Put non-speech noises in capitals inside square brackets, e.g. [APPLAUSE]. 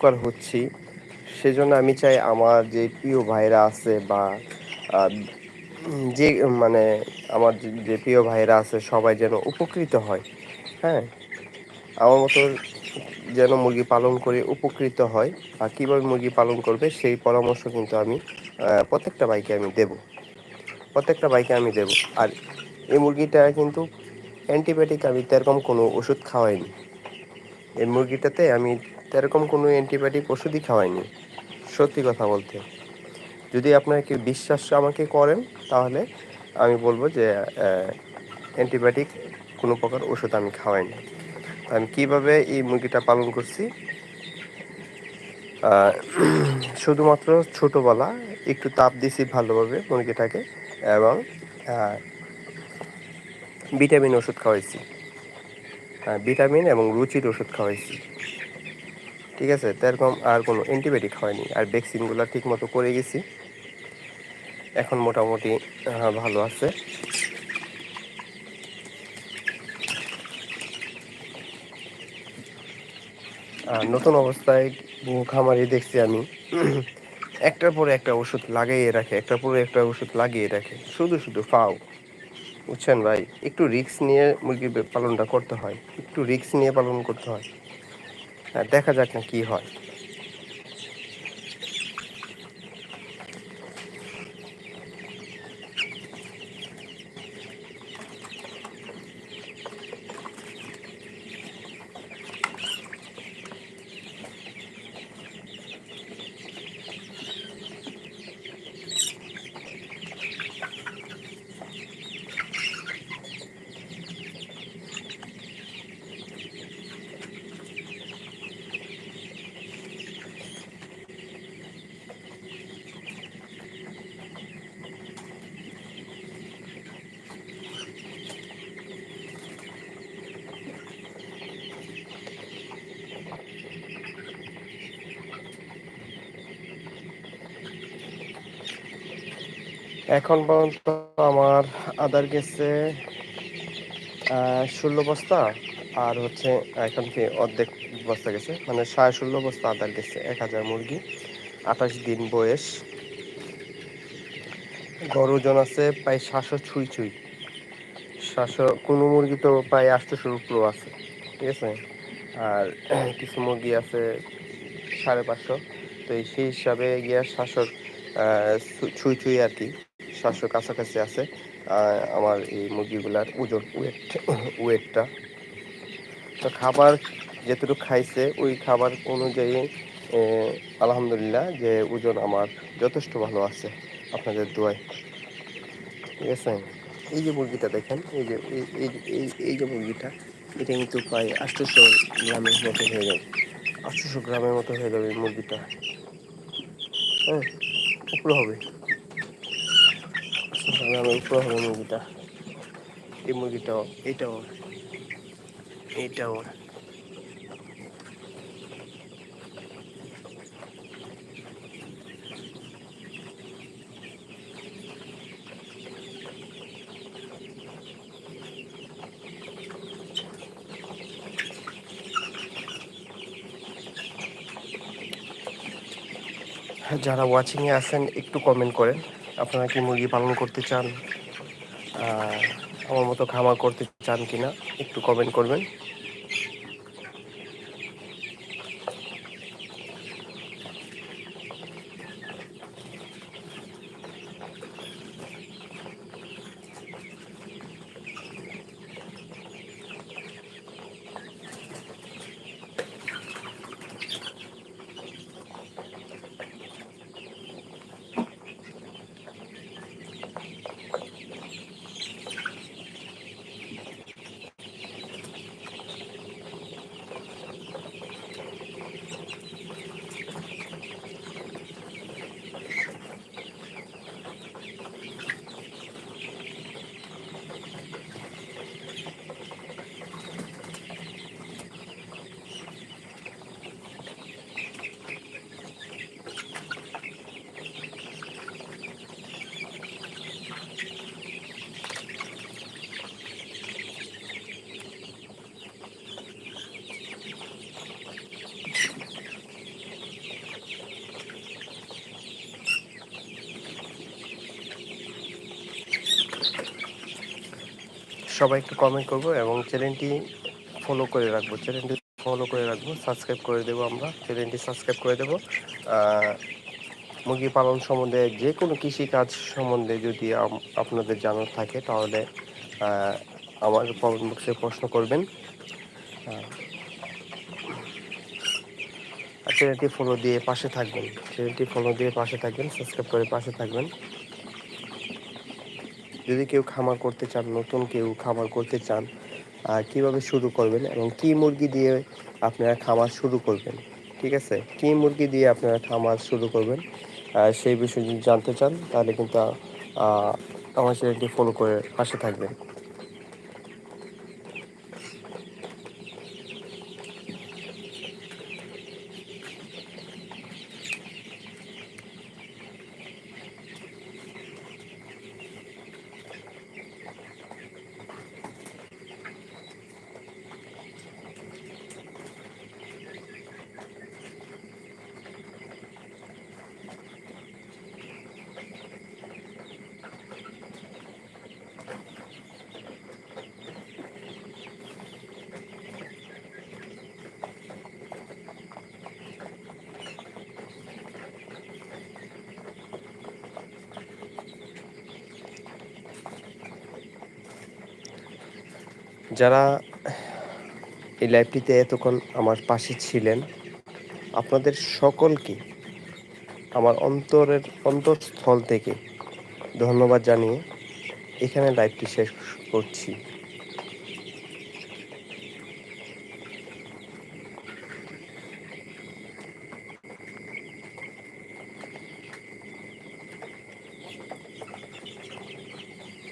উপকার হচ্ছি। সেজন্য আমি চাই আমার যে প্রিয় ভাইরা আছে বা যে মানে আমার যে প্রিয় ভাইরা আছে সবাই যেন উপকৃত হয় হ্যাঁ? আমার মতো যেন মুরগি পালন করে উপকৃত হয় আর কীভাবে মুরগি পালন করবে সেই পরামর্শ কিন্তু আমি প্রত্যেকটা ভাইকে আমি দেব। প্রত্যেকটা ভাইকে আমি দেব। আর এই মুরগিটা কিন্তু অ্যান্টিবায়োটিক আমি তেরকম কোনো ওষুধ খাওয়াইনি। এই মুরগিটাতে আমি তেরকম কোনো অ্যান্টিবায়োটিক ওষুধই খাওয়াইনি। সত্যি কথা বলতে। যদি আপনারা কি বিশ্বাস আমাকে করেন তাহলে আমি বলব যে অ্যান্টিবায়োটিক কোনো প্রকার ওষুধ আমি খাওয়াইনি। আমি কীভাবে এই মুরগিটা পালন করছি শুধুমাত্র ছোটোবেলা একটু তাপ দিছি ভালোভাবে মুরগিটাকে এবং ভিটামিন ওষুধ খাওয়াইছি। আহ, ভিটামিন এবং রুচির ওষুধ খাওয়াইছি। ঠিক আছে তো এরকম আর কোনো অ্যান্টিবায়োটিক হয়নি। আর ভ্যাকসিনগুলো ঠিক মতো করে গেছি। এখন মোটামুটি ভালো আছে। আর নতুন অবস্থায় বহু খামারি দেখছি আমি। একটার পরে একটা ওষুধ লাগিয়ে রাখে, একটার পরে একটা ওষুধ লাগিয়ে রাখে। শুধু শুধু ফাও। বুঝছেন ভাই? একটু রিস্ক নিয়ে মুরগি পালনটা করতে হয়। একটু রিস্ক নিয়ে পালন করতে হ্যাঁ। দেখা যাক না কি হয়। এখন পর্যন্ত আমার আদার গেছে ষোলো বস্তা আর হচ্ছে এখন কি অর্ধেক বস্তা গেছে। মানে সাড়ে ষোলো বস্তা আদার গেছে, এক হাজার মুরগি, আঠাশ দিন বয়স। গড় ওজন আছে প্রায় সাতশো ছুঁই ছুঁই। সাতশো, কোনো মুরগি তো প্রায় আটশোশোর উপরেও আছে, ঠিক আছে? আর [CLEARS THROAT] কিছু মুরগি আছে সাড়ে পাঁচশো। তো সেই হিসাবে গিয়া সাতশোর ছুঁই ছুঁই আর কি। সাতশো কাছাকাছি আছে আমার এই মুরগিগুলার ওজন ওয়েট ওয়েটটা তো খাবার যেটুকু খাইছে, ওই খাবার অনুযায়ী আলহামদুলিল্লাহ যে ওজন আমার যথেষ্ট ভালো আছে আপনাদের দোয়ায়। ঠিক আছে? এই যে মুরগিটা দেখেন, এই যে এই এই যে- মুরগিটা, এটা কিন্তু প্রায় আটশোশো গ্রামের মতো হয়ে যাবে। আটশোশো গ্রামের মতো হয়ে যাবে এই মুরগিটা। হ্যাঁ উপরে হবে। গ্রামের উপরে মুরগিটা। এই মুরগিটাও এইটাও হ্যাঁ, যারা ওয়াচিংয়ে আছেন একটু কমেন্ট করেন। আপনারা কি মুরগি পালন করতে চান? আমার মতো খামার করতে চান কিনা, একটু কমেন্ট করবেন। সবাই একটু কমেন্ট করব এবং চ্যানেলটি ফলো করে রাখব। চ্যানেলটি ফলো করে রাখব সাবস্ক্রাইব করে দেবো আমরা। চ্যানেলটি সাবস্ক্রাইব করে দেবো। মুরগি পালন সম্বন্ধে যে কোনো কৃষিকাজ সম্বন্ধে যদি আপনাদের জানার থাকে, তাহলে আমার কমেন্ট বক্সে প্রশ্ন করবেন। চ্যানেলটি ফলো দিয়ে পাশে থাকবেন। চ্যানেলটি ফলো দিয়ে পাশে থাকবেন সাবস্ক্রাইব করে পাশে থাকবেন। যদি কেউ খামার করতে চান, নতুন কেউ খামার করতে চান কীভাবে শুরু করবেন এবং কি মুরগি দিয়ে আপনারা খামার শুরু করবেন? ঠিক আছে? কি মুরগি দিয়ে আপনারা খামার শুরু করবেন? সেই বিষয়ে যদি জানতে চান, তাহলে কিন্তু আমার চ্যানেলটি ফলো করে পাশে থাকবেন। যারা এই লাইভটিতে এতক্ষণ আমার পাশে ছিলেন, আপনাদের সকলকে আমার অন্তরের অন্তরস্থল থেকে ধন্যবাদ জানিয়ে এখানে লাইভটি শেষ করছি।